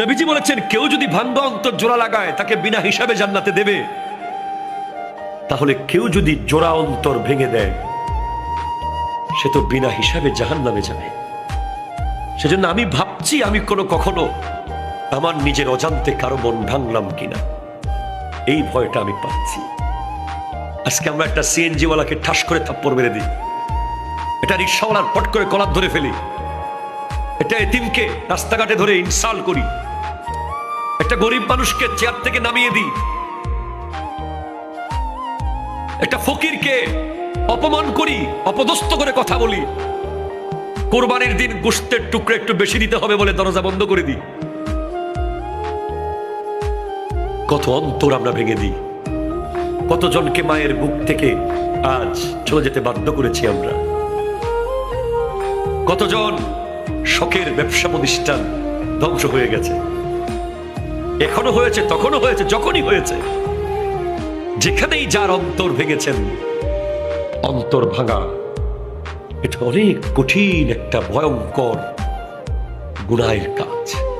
নবীজি বলেছেন, কেউ যদি ভাঙ্গ অন্তর জোড়া লাগায়, তাকে বিনা হিসাবে জান্নাতে দেবে। তাহলে কেউ যদি জোড়া অন্তর ভেঙে দেয়, সে তো বিনা হিসাবে জাহান নামে যাবে। সেজন্য আমি ভাবছি, আমি কোনো কখনো আমার নিজের অজান্তে কারও মন ভাঙলাম কিনা। এই ভয়টা আমি পাচ্ছি। আজকে আমরা একটা সিএনজি ওয়ালাকে ঠাস করে থাপ্পড় মেরে দিই। এটা রিক্সাওয়ালার পট করে কলার ধরে ফেলি। এটা এতিমকে রাস্তাঘাটে ধরে ইনসাল করি। একটা গরিব মানুষকে চেয়ার থেকে নামিয়ে দিই। একটা ফকিরকে অপমান করি, অপদস্থ করে কথা বলি। কোরবানির দিন গোস্তের টুকরো একটু বেশি দিতে হবে বলে দরজা বন্ধ করে দিই। কত অন্তর আমরা ভেঙে দিই। কতজনকে মায়ের বুক থেকে আজ চলে যেতে বাধ্য করেছি আমরা। কতজন শখের ব্যবসা প্রতিষ্ঠান ধ্বংস হয়ে গেছে। এখনও হয়েছে, তখনও হয়েছে, যখনই হয়েছে। যেখানেই যার অন্তর ভেঙেছেন, অন্তর ভাঙা, এটা অনেক কঠিন একটা ভয়ঙ্কর গুণায়ের কাজ।